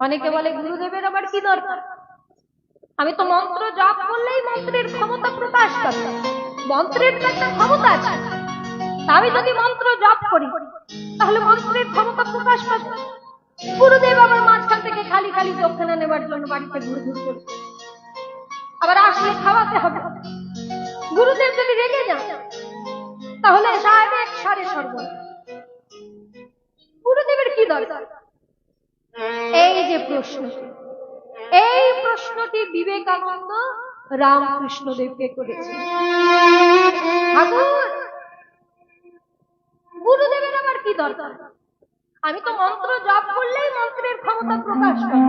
অনেকে বলে গুরুদেবের আবার কি দরকার? আমি তো মন্ত্র জপ করলেই মন্ত্রের ক্ষমতা প্রকাশ করে মন্ত্রের তো একটা ক্ষমতা আছে। আমি যদি মন্ত্র জপ করি, তাহলে মন্ত্রের ক্ষমতা প্রকাশ পাবে গুরুদেব আমার মাঝখান থেকে খালি খালি দক্ষিণা নেবার জন্য বাড়িতে ঘুরে ঘুরে করছে। আবার আসলে খাওয়াতে হবে। গুরুদেব যদি রেগে যান, তাহলে সাহেব সারে সর্ব গুরুদেবের কি দরকার? এই যে প্রশ্ন, এই প্রশ্নটি বিবেকানন্দ রামকৃষ্ণদেবকে করেছে গুরুদেবের আবার কি দরকার? আমি তো মন্ত্র জপ করলেই মন্ত্রের ক্ষমতা প্রকাশ পায়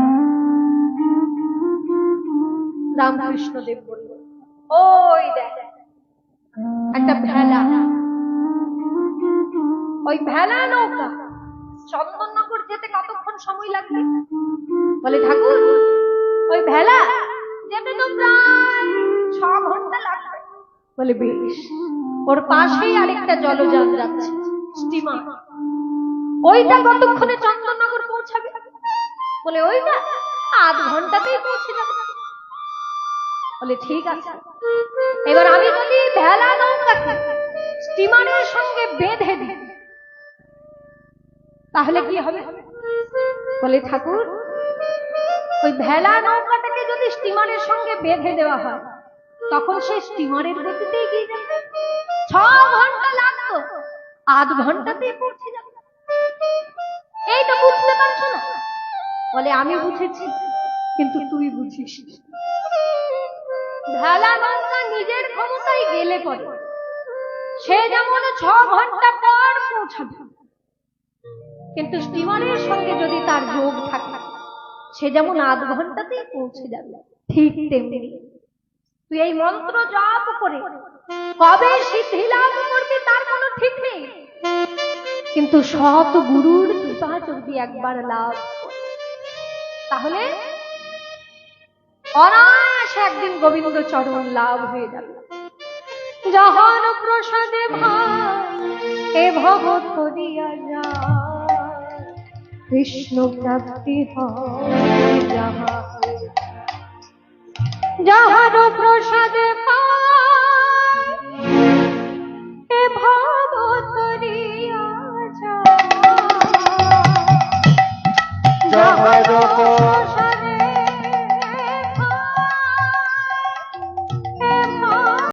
রামকৃষ্ণদেব বলল ওই দেখ, একটা ভেলা, ওই ভেলা নৌকা চন্দননগর যেতে কতক্ষণ সময় লাগবে? বলে, ঠাকুর, ওই ভেলা যেতে তো প্রায় ছ ঘণ্টা লাগবে। বলে, বেশ, ওর পাশেই আরেকটা জলযান যাচ্ছে, স্টিমার। ওইটা কতক্ষণে চন্দননগর পৌঁছাবে? বলে, ওইটা আধ ঘন্টাতেই পৌঁছে যাবে। বলে, ঠিক আছে, এবার আমি যদি ভেলা নৌকাকে স্টিমারের সঙ্গে বেঁধে দিই তাহলে কি হবে? বলে, ঠাকুর, ওই ভেলা নৌকাটাকে যদি স্টিমারের সঙ্গে বেঁধে দেওয়া হয়, তখন সে স্টিমারের গতিতে এগিয়ে ছ ঘণ্টা লাগতো, আধ ঘন্টাতেই পৌঁছে যাবে। এইটা বুঝতে পারছ না? বলে, আমি বুঝেছি, কিন্তু তুই বুঝিস ভেলা নৌকা নিজের ক্ষমতায় গেলে পরে সে যেমন ছ ঘণ্টা পর পৌঁছাবে কিন্তু স্টিমারের সঙ্গে যদি তার যোগ থাকে, সে যেমন আধ ঘন্টাতেই পৌঁছে যাবে। ঠিক তেমনি। তুই এই মন্ত্র জপ করে কবে সিদ্ধি লাভ করবি তার কোনো ঠিক নেই। কিন্তু সৎ গুরুর কৃপা যদি একবার লাভ তাহলে অনায়াসে একদিন গোবিন্দ চরণ লাভ হয়ে যাবে। যাহার প্রসাদে ভাই এ ভগত করিয়া যা কৃষ্ণ প্রাপ্তি হয় যাহা যাহার প্রসাদে